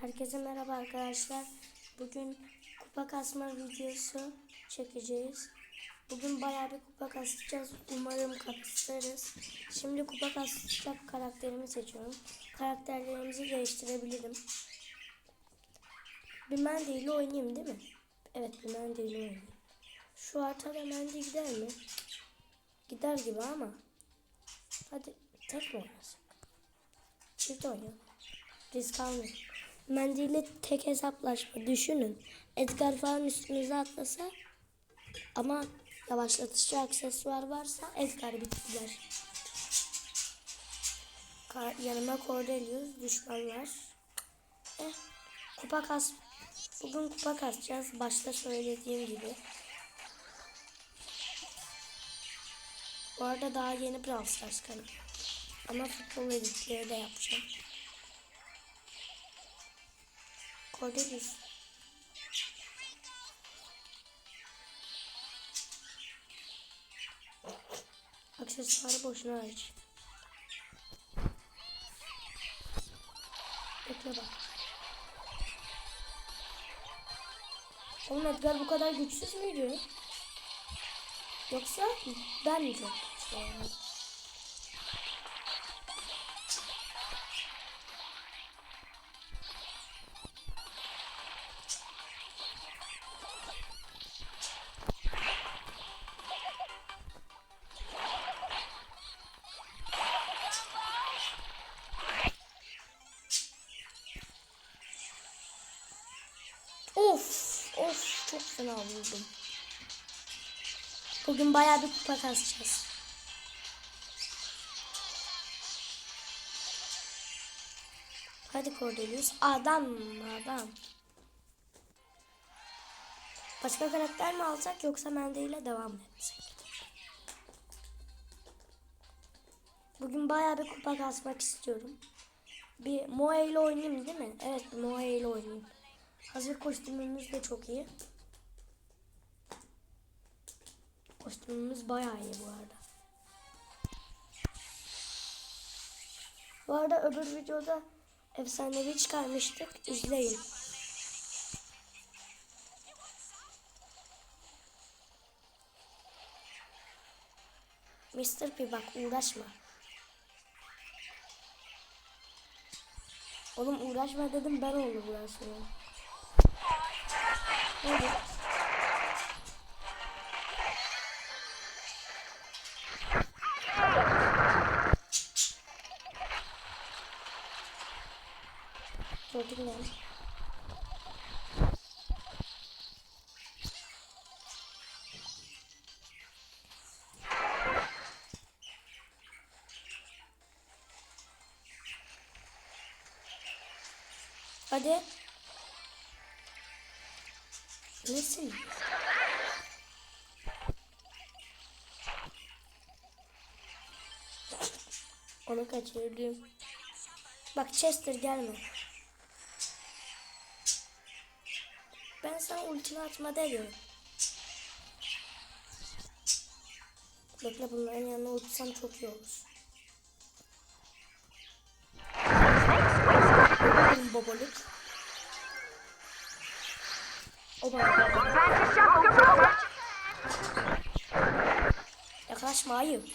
Herkese merhaba arkadaşlar. Bugün kupa kasma videosu çekeceğiz. Bugün bayağı bir kupa kasacağız. Umarım kasarız. Şimdi kupa kasacak karakterimi seçiyorum. Karakterlerimizi değiştirebilirim. Bir Mandy ile oynayayım değil mi? Evet bir Mandy ile oynayayım. Şu haritada Mandy gider mi? Gider gibi ama. Hadi tek mi oynasın? Çift oynayalım. Risk almayalım. Mendille tek hesaplaşma. Düşünün. Edgar falan üstünüze atlasa ama yavaşlatıcı aksesuar varsa Edgar bittiler. Yanıma Cordelius düşmanlar. Eh, kupa kas. Bugün kupa kasacağız. Başta söylediğim gibi. Bu arada daha yeni Brawl Stars kanalı. Ama futbol editleri de yapacağım. Cordelius. Aksesuarı boşuna aç. Bekle bak. Oğlum Edgar bu kadar güçsüz müydü? Yoksa ben mi çok güçlü fena vurdum. Bugün bayağı bir kupa kasacağız. Hadi Cordelius. Adam adam. Başka karakter mi alsak yoksa Mende ile devam mı etsek? Bugün bayağı bir kupa kasmak istiyorum. Bir Moe ile oynayayım değil mi? Evet Moe ile oynayayım. Hazır kostümümüz de çok iyi. Kostümümüz bayağı iyi bu arada. Bu arada öbür videoda efsanevi çıkarmıştık. İzleyin. Mr. P bak uğraşma. Oğlum uğraşma dedim ben oldu uğraşmıyorum. Hadi. Gördün mü? Hadi. Nesin? Onu kaçırdım. Bak Chester gelme. Ben sana ultimi atma demiyorum. Bekle bunların yanına uçsam çok iyi olur. Benim babalık. O bana Yaklaşma ayıp.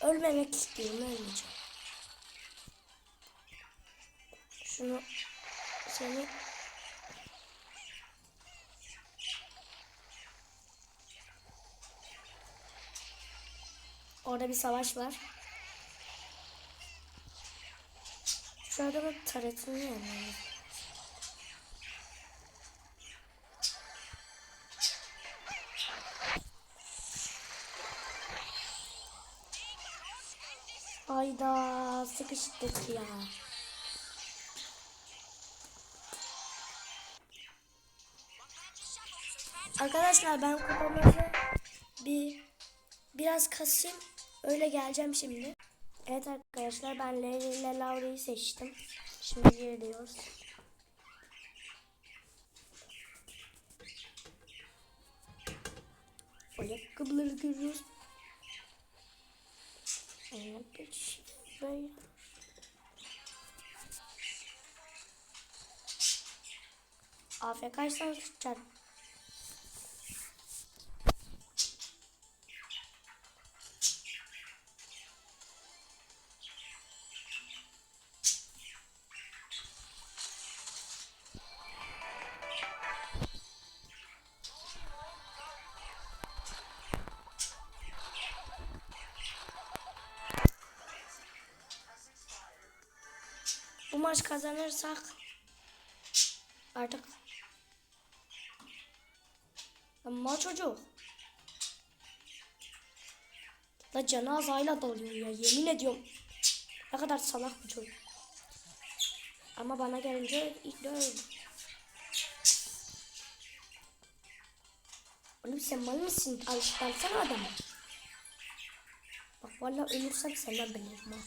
Ölmemek istiyorum ölmeyeceğim. Şunu seni Orada bir savaş var. Şu adamın taretini yenmemiz. Hayda sıkıştık ya. Arkadaşlar ben kupamızı bir biraz kasayım. Öyle geleceğim şimdi. Evet arkadaşlar ben Leyla ile Laura'yı seçtim. Şimdi giriyoruz. Ayakkabıları görüyoruz. Ayakkabı. AFK'ysan sıçarım. Maç kazanırsak artık ama çocuk. La cenazayla dalıyor ya yemin ediyorum. Ne kadar salak bir çocuk. Ama bana gelince ilk de öldü. Oğlum sen mal mısın? Alıştırsana adamı. Bak vallahi ölürsem senden bilirim ha.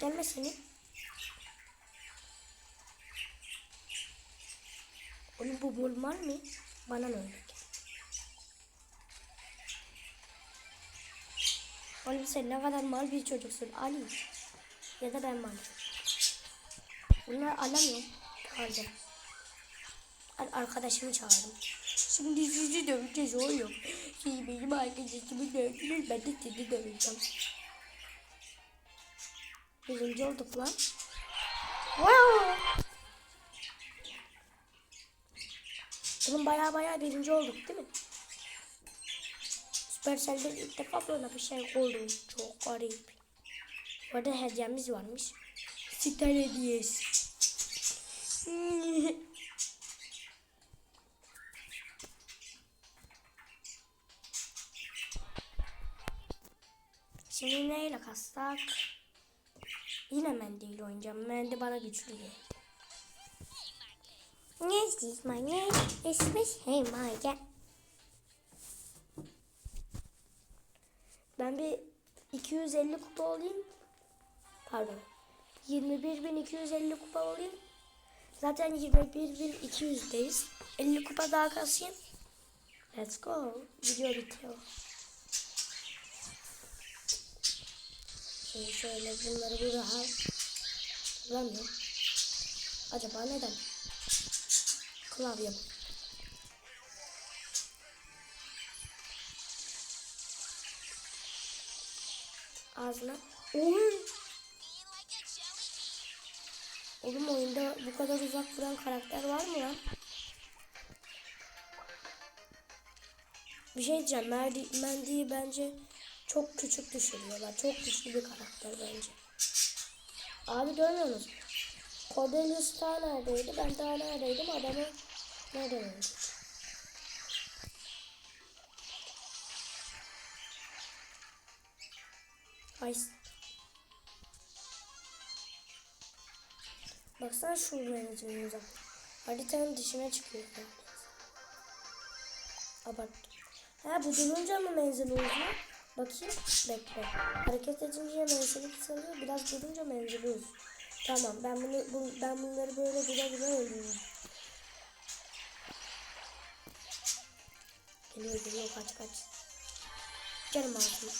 Gelme seni. Oğlum bu bulmar mı? Bana ne öyle? Oğlum sen ne kadar mal bir çocuksun Ali. Ya da ben mal. Bunları alamıyorum. Aldım. Al arkadaşımı çağırdım. Şimdi sizi döveceğiz oğlum. Siz benim arkadaşımı dövdünüz. Ben de sizi döveceğim. Birinci olduk lan. Wow. Oğlum baya baya birinci olduk değil mi? Supercell'de ilk defa böyle bir şey oldu. Çok garip. Bu arada hediyemiz varmış. Star hediyesi. Şimdi neyle kastak? Yine Mendy oynayacağım. Mendy bana güçlü geldi. Yes, this my name. It's hey my. Ben bir 250 kupa olayım. Pardon. 21.250 kupa olayım. Zaten 21.200'deyiz. 50 kupa daha kasayım. Let's go. Video bitiyor. Şimdi şöyle bunları bir daha kullanmıyorum. Acaba neden? Klavyem. Ağzına. Oy. Oğlum oyunda bu kadar uzak vuran karakter var mı lan? Bir şey diyeceğim. Merdi, Mendy'yi bence çok küçük düşürüyorlar. Çok güçlü bir karakter bence. Abi görmüyorsunuz mu? Cordelius daha neredeydi? Ben daha neredeydim? Adamı nereden öldü? Ay. Baksana şu uzak. Haritanın dışına çıkıyor. Abarttım. Ha bu durunca mı menzil uzuyor? Bakayım. Bekle. Hareket edince menzili kısalıyor. Biraz durunca menzili uzuyor. Tamam ben bunu bu, ben bunları böyle güle güle öldürürüm. Geliyor geliyor kaç kaç. Canım ağzım.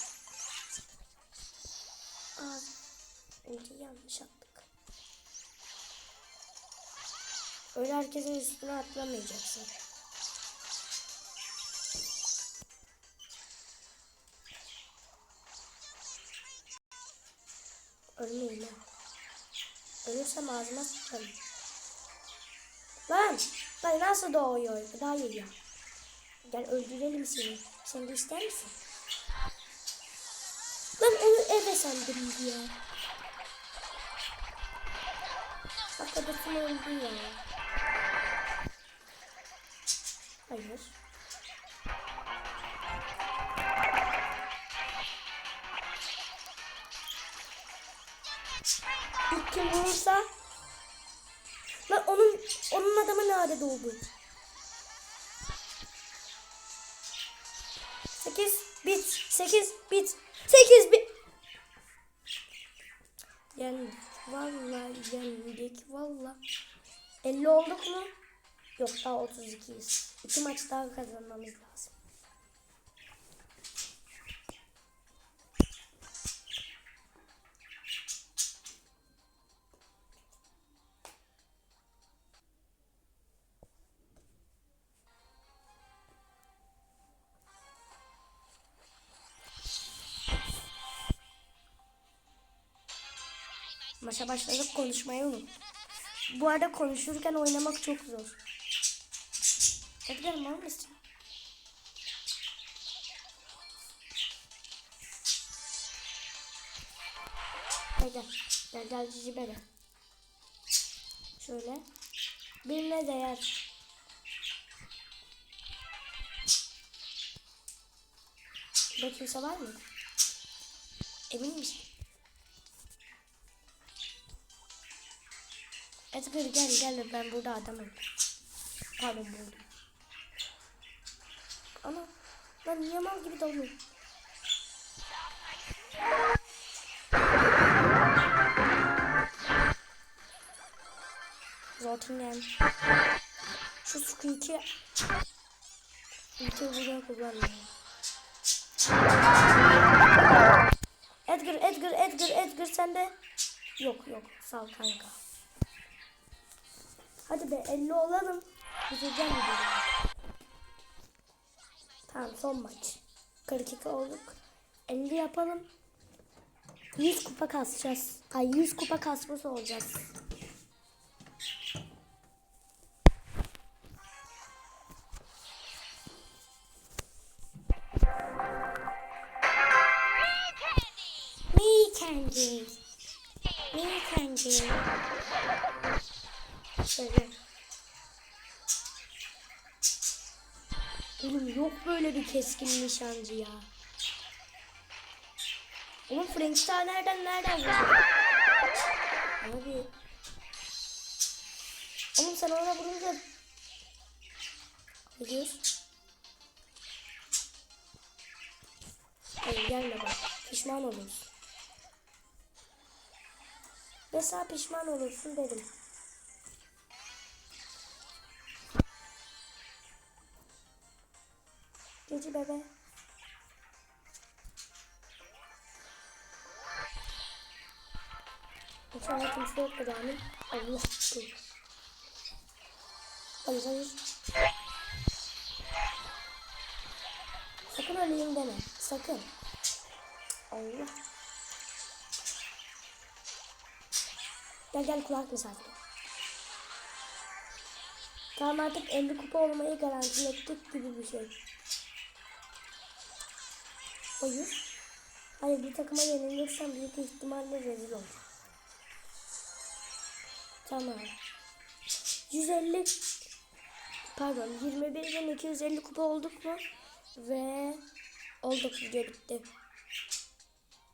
Ağzım. Önce yanlış attık. Öyle herkesin üstüne atlamayacaksın. Ölmeyeyim ha. Ölürsem ağzıma sıçarım. Lan! Lan nasıl doğuyor? Daha iyi ya. Gel öldürelim seni. Sen de ister misin? Lan onu eve sandım ya. Arkadaşım öldü ya. Hayır. İlk kim vurursa Lan onun onun adamı nerede doğdu? 8 bit 8 bit 8 bit Yendik vallahi yendik vallahi 50 olduk mu? Yok daha 32'yiz. İki maç daha kazanmamız lazım. Maça başladık konuşmayı unut. Bu arada konuşurken oynamak çok zor. Edgar mal mısın? Gel gel. Gel cici bebe. Şöyle. Birine değer. Burada kimse var mı? Emin misin? Edgar gel gel ben burada adamım. Pardon buldum. Ama ben niye mal gibi dalıyorum? Zortingen. Şu squeak'i Squeak'i buradan kullanmıyorum. Edgar, Edgar, Edgar, Edgar sende. Yok yok sağ ol kanka. Hadi be 50 olalım. Bitireceğim videoyu. Tamam son maç. 42 olduk. 50 yapalım. 100 kupa kasacağız. Ay 100 kupa kasması olacağız. Şöyle. Oğlum yok böyle bir keskin nişancı ya. Oğlum Frankenstein nereden nereden vuruyor? Abi. Oğlum sen ona vurunca... Ne diyorsun? Hayır gelme bak. Pişman olursun. Mesela pişman olursun dedim. Gece bebe. İnşallah kimse yok benim. Allah dur. Hayır. Sakın öleyim deme. Sakın. Allah. Gel gel kulak misafiri. Tamam artık 50 kupa olmayı garantilettik gibi bir şey. Hayır. Hayır bir takıma yenilirsem büyük ihtimalle rezil olacağım. Tamam. 150 pardon 21'den 250 kupa olduk mu? Ve olduk video bitti.